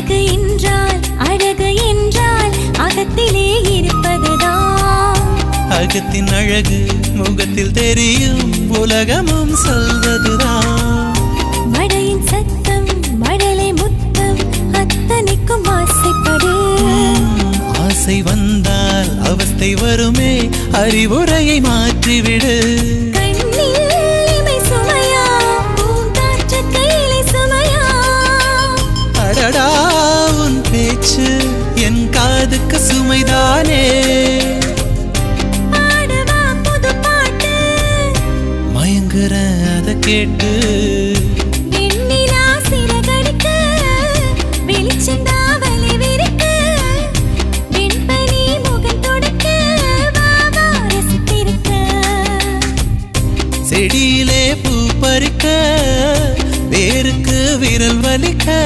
அழகு என்றால் அழகு என்றால் அகத்திலே இருப்பதுதான். அகத்தின் அழகு முகத்தில் தெரியும் உலகமும் சொல்வதுதான். மழையின் சத்தம் மழலை முத்தம் அத்தனைக்கும் ஆசைப்படு. ஆசை வந்தால் அவஸ்தை வருமே அறிவுரையை மாற்றிவிடு. கண்ணில் இமை பசுமைதானே மயங்குற அதை கேட்டு. செடியிலே பூ பறிக்க வேருக்கு விரல் வலிக்க.